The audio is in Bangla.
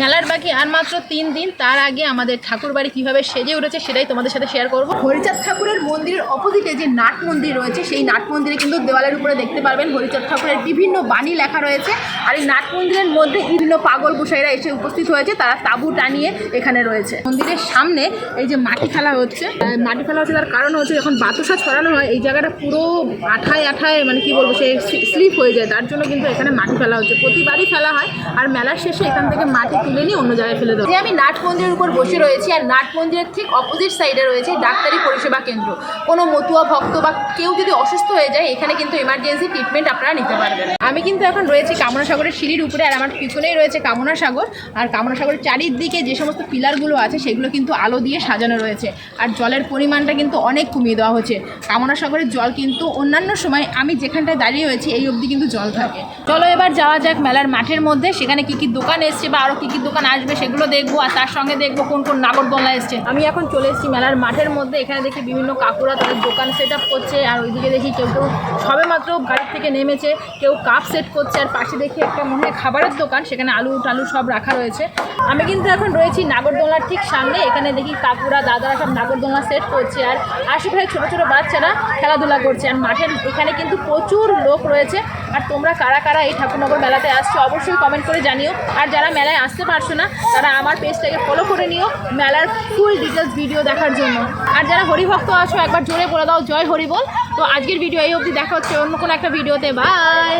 মেলার বাকি আর মাত্র তিন দিন, তার আগে আমাদের ঠাকুর বাড়ি কীভাবে সেজে উঠেছে সেটাই তোমাদের সাথে শেয়ার করব। হরিচাঁদ ঠাকুরের মন্দিরের অপোজিটে যে নাট মন্দির রয়েছে, সেই নাট মন্দিরে কিন্তু দেওয়ালের উপরে দেখতে পারবেন হরিচাঁদ ঠাকুরের বিভিন্ন বাণী লেখা রয়েছে। আর এই নাট মন্দিরের মধ্যে বিভিন্ন পাগল গোসাইরা এসে উপস্থিত হয়েছে, তারা তাঁবু টানিয়ে এখানে রয়েছে। মন্দিরের সামনে এই যে মাটি ফেলা হচ্ছে মাটি ফেলা হচ্ছে তার কারণ হচ্ছে যখন বাতাসা ছড়ানো হয়, এই জায়গাটা পুরো আঠায় আঠায় মানে কি বলব, সে স্লিপ হয়ে যায়, তার জন্য কিন্তু এখানে মাটি ফেলা হচ্ছে। প্রতিবারই ফেলা হয়, আর মেলার শেষে এখান থেকে মাটি তুলে নিয়ে অন্য জায়গায় ফেলে দেবো। আমি নাট মন্দিরের উপর বসে রয়েছি আর নাট মন্দিরের ঠিক অপোজিট সাইডে রয়েছে ডাক্তারি পরিষেবা কেন্দ্র। কোনো মতুয়া ভক্ত বা কেউ যদি অসুস্থ হয়ে যায়, এখানে কিন্তু এমার্জেন্সি ট্রিটমেন্ট আপনারা নিতে পারবেন। আমি কিন্তু এখন রয়েছি কামনা সাগরের সিঁড়ির উপরে আর আমার পিছনেই রয়েছে কামনা সাগর আর কামনা সাগরের চারিদিকে যে সমস্ত পিলারগুলো আছে, সেগুলো কিন্তু আলো দিয়ে সাজানো রয়েছে। আর জলের পরিমাণটা কিন্তু অনেক কমিয়ে দেওয়া হচ্ছে। কামনা সাগরের জল কিন্তু অন্যান্য সময় আমি যেখানটায় দাঁড়িয়ে রয়েছি, এই অবধি কিন্তু জল থাকে। চলো এবার যাওয়া যাক মেলার মাঠের মধ্যে। সেখানে কি কি দোকান এসছে বা আরও কি কি দোকান আসবে সেগুলো দেখব আর তার সঙ্গে দেখব কোন কোন নাগরদোলা এসছে। আমি এখন চলে এসেছি মেলার মাঠের মধ্যে, এখানে দেখি বিভিন্ন কাকুরা তাদের দোকান সেট আপ করছে আর ওইদিকে দেখি কেউ কেউ সবে মাত্র গাড়ির থেকে নেমেছে, কেউ কাপ সেট করছে আর পাশে দেখি একটা মনে হয় খাবারের দোকান, সেখানে আলু টালু সব রাখা রয়েছে। আমি কিন্তু এখন রয়েছি নাগরদোলার ঠিক সামনে, এখানে দেখি কাকুরা, দাদারা সব নাগরদোলা সেট করছে আর আশেপাশে ছোটো ছোটো বাচ্চারা খেলাধুলা করছে আর মাঠের এখানে কিন্তু প্রচুর লোক রয়েছে। আর তোমরা কারা কারা এই ঠাকুরনগর মেলাতে আসছো, অবশ্যই কমেন্ট করে জানিও। আর যারা মেলায় আসতে পারছ না, তারা আমার পেজটাকে ফলো করে নিও, মেলার ফুল ডিটেলস ভিডিও দেখার জন্য। আর যারা হরিভক্ত আছো, একবার জোরে বলে দাও, জয় হরি বল তো আজকের ভিডিও এই অবধি দেখা হচ্ছে অন্য কোনো একটা ভিডিওতে বাই